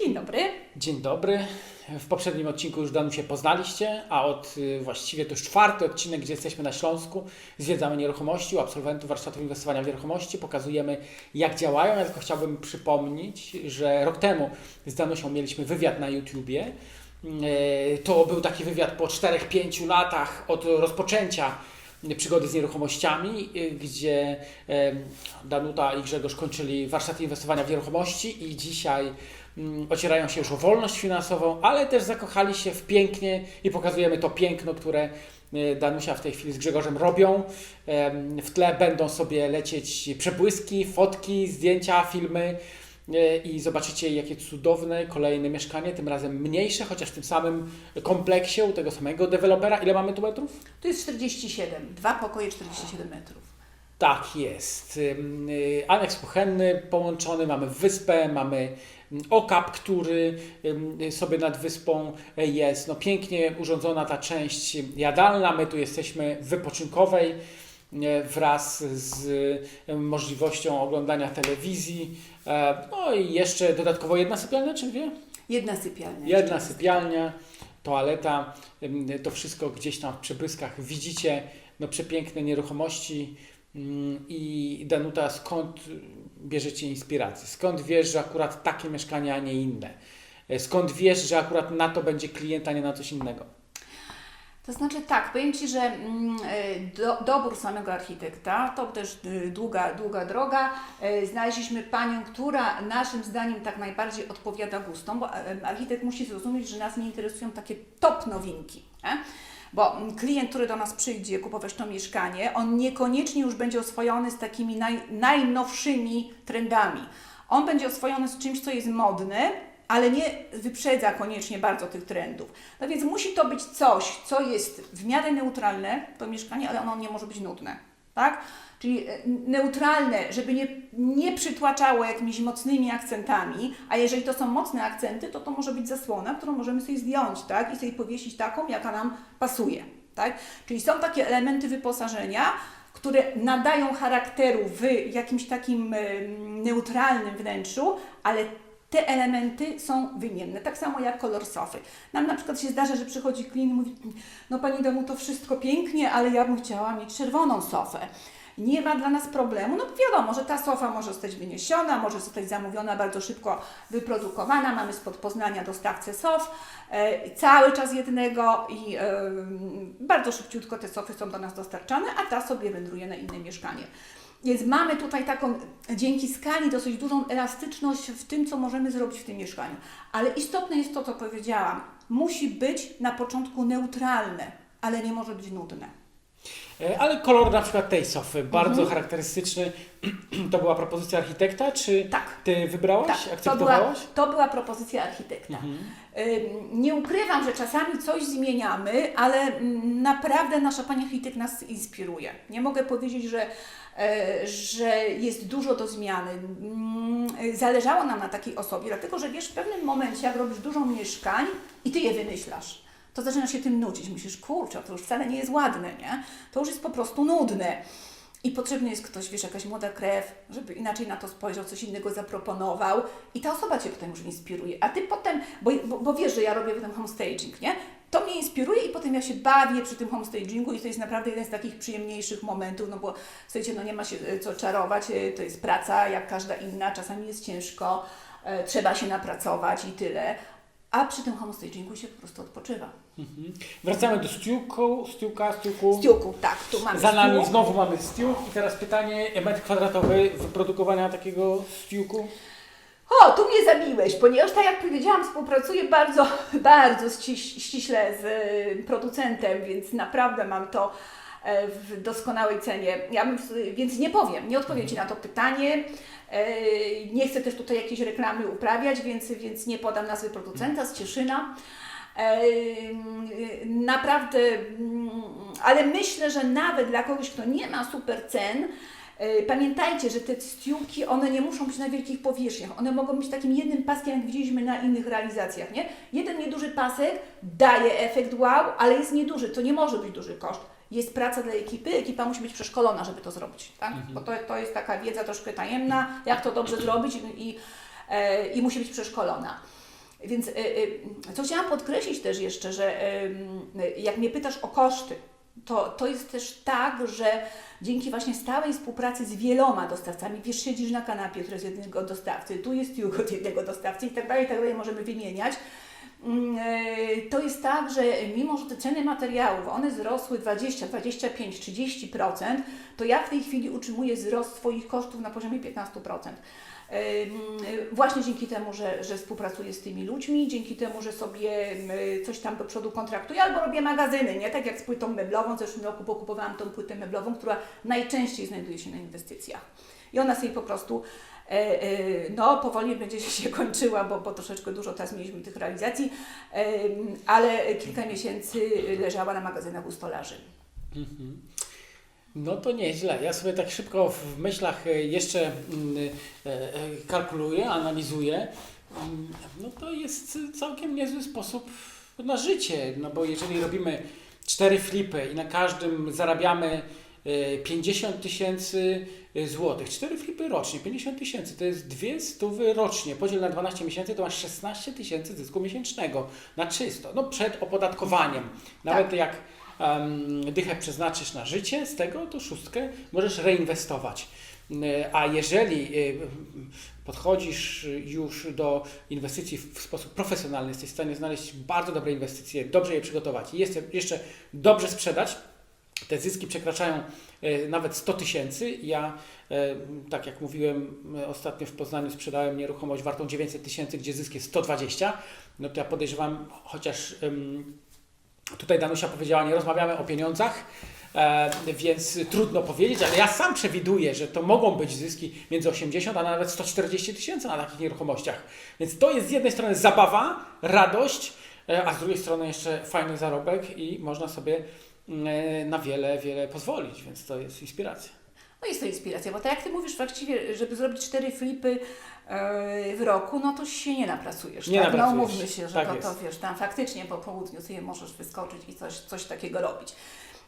Dzień dobry. Dzień dobry. W poprzednim odcinku już Danusię poznaliście, a od y, właściwie to już czwarty odcinek, gdzie jesteśmy na Śląsku, zwiedzamy nieruchomości, u absolwentów warsztatów inwestowania w nieruchomości, pokazujemy jak działają. Ja tylko chciałbym przypomnieć, że rok temu z Danusią mieliśmy wywiad na YouTubie. Y, To był taki wywiad po 4-5 latach od rozpoczęcia przygody z nieruchomościami, y, gdzie Danuta i Grzegorz kończyli warsztaty inwestowania w nieruchomości i dzisiaj mm, ocierają się już o wolność finansową, ale też zakochali się w pięknie i pokazujemy to piękno, które y, Danusia w tej chwili z Grzegorzem robią. W tle będą sobie lecieć przebłyski, fotki, zdjęcia, filmy i zobaczycie jakie cudowne kolejne mieszkanie, tym razem mniejsze, chociaż w tym samym kompleksie u tego samego dewelopera. Ile mamy tu metrów? Tu jest 47, dwa pokoje 47 metrów. Tak jest. Y, Aneks kuchenny połączony, mamy wyspę, mamy mm, okap, który y, sobie nad wyspą e, jest. No, pięknie urządzona ta część jadalna. My tu jesteśmy w wypoczynkowej e, wraz z e, możliwością oglądania telewizji. E, No i jeszcze dodatkowo jedna sypialnia, czy dwie? Jedna sypialnia. Jedna sypialnia, toaleta, to wszystko gdzieś tam w przebłyskach widzicie, no przepiękne nieruchomości Ym, i Danuta, skąd bierzecie inspirację? Skąd wiesz, że akurat takie mieszkania, a nie inne? E, Skąd wiesz, że akurat na to będzie klient, a nie na coś innego? To znaczy tak, powiem Ci, że mm, e, do, dobór samego architekta to też y, długa, długa droga. E, Znaleźliśmy panią, która naszym zdaniem tak najbardziej odpowiada gustom, bo e, architekt musi zrozumieć, że nas nie interesują takie top nowinki. Nie? Bo mm, klient, który do nas przyjdzie kupować to mieszkanie, on niekoniecznie już będzie oswojony z takimi naj, najnowszymi trendami. On będzie oswojony z czymś, co jest modne, ale nie wyprzedza koniecznie bardzo tych trendów. No więc musi to być coś, co jest w miarę neutralne, to mieszkanie, ale ono nie może być nudne, tak? Czyli e, neutralne, żeby nie, nie przytłaczało jakimiś mocnymi akcentami, a jeżeli to są mocne akcenty, to to może być zasłona, którą możemy sobie zdjąć, tak? I sobie powiesić taką, jaka nam pasuje, tak? Czyli są takie elementy wyposażenia, które nadają charakteru w jakimś takim neutralnym wnętrzu, ale te elementy są wymienne, tak samo jak kolor sofy. Nam na przykład się zdarza, że przychodzi klient i mówi, no Pani Damu, to wszystko pięknie, ale ja bym chciała mieć czerwoną sofę. Nie ma dla nas problemu, no wiadomo, że ta sofa może zostać wyniesiona, może zostać zamówiona bardzo szybko, wyprodukowana. Mamy spod Poznania dostawcę sof, e, cały czas jednego i e, bardzo szybciutko te sofy są do nas dostarczane, a ta sobie wędruje na inne mieszkanie. Więc mamy tutaj taką, dzięki skali, dosyć dużą elastyczność w tym, co możemy zrobić w tym mieszkaniu. Ale istotne jest to, co powiedziałam. Musi być na początku neutralne, ale nie może być nudne. E, Ale kolor na przykład tej sofy, bardzo Mhm. charakterystyczny. To była propozycja architekta, czy Tak. ty wybrałaś, Tak, to była, akceptowałaś? to była propozycja architekta. Mhm. Ym, Nie ukrywam, że czasami coś zmieniamy, ale mm, naprawdę nasza pani architekt nas inspiruje. Nie mogę powiedzieć, że, e, że jest dużo do zmiany. Mm, Zależało nam na takiej osobie, dlatego że wiesz, w pewnym momencie, jak robisz dużo mieszkań i ty je wymyślasz, to zaczynasz się tym nudzić. Myślisz, kurczę, to już wcale nie jest ładne, nie? To już jest po prostu nudne. I potrzebny jest ktoś, wiesz, jakaś młoda krew, żeby inaczej na to spojrzał, coś innego zaproponował i ta osoba Cię potem już inspiruje. A Ty potem, bo, bo, bo wiesz, że ja robię ten homestaging, nie? To mnie inspiruje i potem ja się bawię przy tym homestagingu i to jest naprawdę jeden z takich przyjemniejszych momentów, no bo słuchajcie, no nie ma się e, co czarować, e, to jest praca jak każda inna, czasami jest ciężko, e, trzeba się napracować i tyle. A przy tym homestagingu się po prostu odpoczywa. Mhm. Wracamy do stiuku, stiuka, stiuku. Stiuku, tak, tu mamy Za nami stół. znowu mamy stiuk i teraz pytanie, metr kwadratowy wyprodukowania takiego stiuku? O, tu mnie zabiłeś, ponieważ tak jak powiedziałam, współpracuję bardzo, bardzo ściś, ściśle z producentem, więc naprawdę mam to w doskonałej cenie. Ja bym, więc nie powiem, nie odpowiem Ci na to pytanie. E, Nie chcę też tutaj jakiejś reklamy uprawiać, więc, więc nie podam nazwy producenta z Cieszyna. E, Naprawdę, mm, ale myślę, że nawet dla kogoś, kto nie ma super cen, e, pamiętajcie, że te stiuki, one nie muszą być na wielkich powierzchniach. One mogą być takim jednym paskiem, jak widzieliśmy na innych realizacjach, nie? Jeden nieduży pasek daje efekt wow, ale jest nieduży. To nie może być duży koszt. Jest praca dla ekipy, ekipa musi być przeszkolona, żeby to zrobić, tak? Bo to, to jest taka wiedza troszkę tajemna, jak to dobrze zrobić i, e, i musi być przeszkolona. Więc y, y, co chciałam podkreślić też jeszcze, że y, jak mnie pytasz o koszty, to, to jest też tak, że dzięki właśnie stałej współpracy z wieloma dostawcami, wiesz, siedzisz na kanapie, który jest jednego dostawcy, tu jest Jugo od jednego dostawcy i tak dalej, i tak dalej, możemy wymieniać. Mm, e, To jest tak, że mimo, że te ceny materiałów, one wzrosły 20, 25, 30%, to ja w tej chwili utrzymuję wzrost swoich kosztów na poziomie 15%. Ym, Właśnie dzięki temu, że, że współpracuję z tymi ludźmi, dzięki temu, że sobie ym, coś tam do przodu kontraktuję, albo robię magazyny, nie? Tak jak z płytą meblową, w zeszłym roku pokupowałam tą płytę meblową, która najczęściej znajduje się na inwestycjach. I ona sobie po prostu e, e, no, powoli będzie się kończyła, bo, bo troszeczkę dużo teraz mieliśmy tych realizacji, em, ale kilka miesięcy leżała na magazynach u stolarzy. Mhm. No to nieźle. Ja sobie tak szybko w myślach e, jeszcze mm, e, e, kalkuluję, analizuję. Mm, No to jest całkiem niezły sposób na życie, no bo jeżeli robimy cztery flipy i na każdym zarabiamy e, 50 tysięcy e, złotych, cztery flipy rocznie, 50 tysięcy, to jest dwie stówy rocznie, podziel na 12 miesięcy to masz 16 tysięcy zysku miesięcznego. Na czysto, no przed opodatkowaniem. Nawet jak um, dychę przeznaczysz na życie, z tego to szóstkę możesz reinwestować. E, A jeżeli e, podchodzisz już do inwestycji w sposób profesjonalny, jesteś w stanie znaleźć bardzo dobre inwestycje, dobrze je przygotować i jeszcze dobrze sprzedać, te zyski przekraczają e, nawet 100 tysięcy. Ja, e, tak jak mówiłem, e, ostatnio w Poznaniu sprzedałem nieruchomość wartą 900 tysięcy, gdzie zysk jest 120. No to ja podejrzewam, chociaż tutaj Danusia powiedziała, nie rozmawiamy o pieniądzach, więc trudno powiedzieć, ale ja sam przewiduję, że to mogą być zyski między 80 a nawet 140 tysięcy na takich nieruchomościach. Więc to jest z jednej strony zabawa, radość, a z drugiej strony jeszcze fajny zarobek i można sobie mm, na wiele, wiele pozwolić, więc to jest inspiracja. No jest to inspiracja, bo tak jak Ty mówisz właściwie, żeby zrobić cztery flipy e, w roku, no to się nie napracujesz. Nie tak? napracujesz. No umówmy się, że Tak to, to wiesz, tam faktycznie po południu sobie możesz wyskoczyć i coś, coś takiego robić.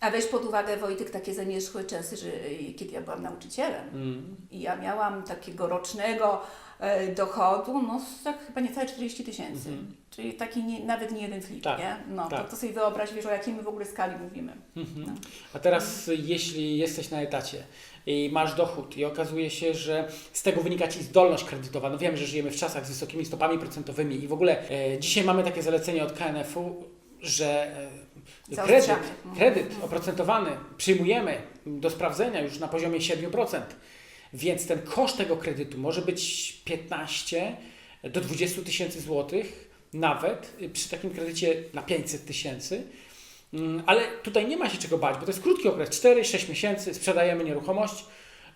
A weź pod uwagę, Wojtek, takie zamierzchłe czasy, że e, kiedy ja byłam nauczycielem Mm. i ja miałam takiego rocznego e, dochodu, no tak chyba niecałe 40 tysięcy. Mhm. Czyli taki nie, nawet nie jeden flip, Tak, nie? No tak. to, to sobie wyobraź, wiesz, o jakiej my w ogóle skali mówimy. Mhm. No. A teraz, jeśli jesteś na etacie i masz dochód i okazuje się, że z tego wynika Ci zdolność kredytowa, no wiemy, że żyjemy w czasach z wysokimi stopami procentowymi i w ogóle e, dzisiaj mamy takie zalecenie od KNF-u, że e, kredyt. Mhm. kredyt oprocentowany przyjmujemy do sprawdzenia już na poziomie 7%, więc ten koszt tego kredytu może być 15 do 20 tysięcy złotych nawet y, przy takim kredycie na 500 tysięcy. Mm, Ale tutaj nie ma się czego bać, bo to jest krótki okres 4-6 miesięcy, sprzedajemy nieruchomość,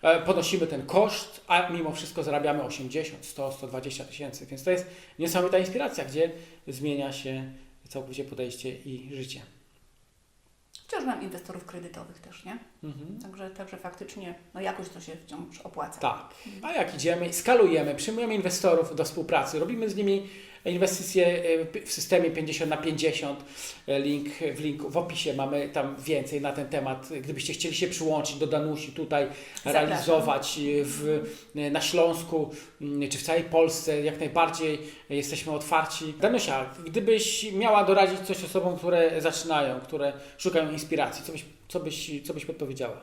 e, ponosimy ten koszt, a mimo wszystko zarabiamy 80, 100, 120 tysięcy. Więc to jest niesamowita inspiracja, gdzie zmienia się całkowicie podejście i życie. Wciąż mam inwestorów kredytowych też, nie? Mhm. Także, także faktycznie no jakoś to się wciąż opłaca. Tak. A jak idziemy, skalujemy, przyjmujemy inwestorów do współpracy, robimy z nimi inwestycje e, w systemie 50 na 50. E, Link w linku w opisie mamy tam więcej na ten temat. Gdybyście chcieli się przyłączyć do Danusi tutaj, Zapraszam. realizować e, w, na Śląsku czy w całej Polsce, jak najbardziej jesteśmy otwarci. Danusia, gdybyś miała doradzić coś osobom, które zaczynają, które szukają inspiracji, co byś, co byś, co byś podpowiedziała?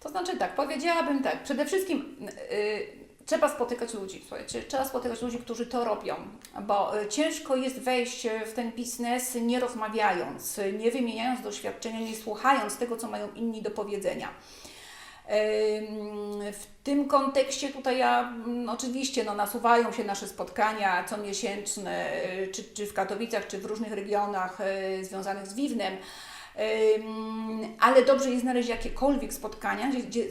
To znaczy tak, powiedziałabym tak, przede wszystkim yy, trzeba spotykać ludzi, słuchajcie, trzeba spotykać ludzi, którzy to robią, bo y, ciężko jest wejść y, w ten biznes nie rozmawiając, nie wymieniając doświadczenia, nie słuchając tego, co mają inni do powiedzenia. W tym kontekście tutaj ja mm, oczywiście no, nasuwają się nasze spotkania comiesięczne, y, czy, czy w Katowicach, czy w różnych regionach związanych z Wiwnem. Ale dobrze jest znaleźć jakiekolwiek spotkania, gdzie,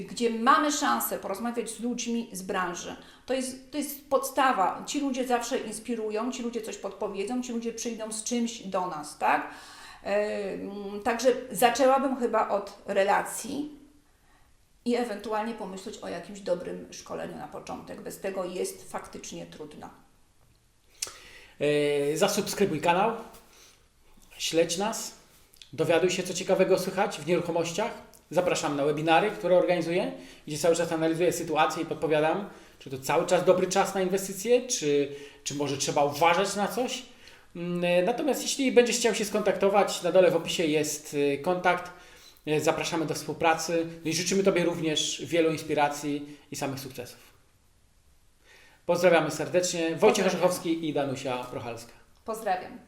gdzie, mamy szansę porozmawiać z ludźmi z branży. To jest, to jest podstawa. Ci ludzie zawsze inspirują, ci ludzie coś podpowiedzą, ci ludzie przyjdą z czymś do nas, tak? Także zaczęłabym chyba od relacji i ewentualnie pomyśleć o jakimś dobrym szkoleniu na początek. Bez tego jest faktycznie trudno. Yy, Zasubskrybuj kanał, śledź nas, dowiaduj się, co ciekawego słychać w nieruchomościach. Zapraszam na webinary, które organizuję, gdzie cały czas analizuję sytuację i podpowiadam, czy to cały czas dobry czas na inwestycje, czy, czy może trzeba uważać na coś. Mm, Natomiast jeśli będziesz chciał się skontaktować, na dole w opisie jest y, kontakt. Zapraszamy do współpracy no i życzymy Tobie również wielu inspiracji i samych sukcesów. Pozdrawiamy serdecznie. Wojciech. Orzechowski i Danusia Prochalska. Pozdrawiam.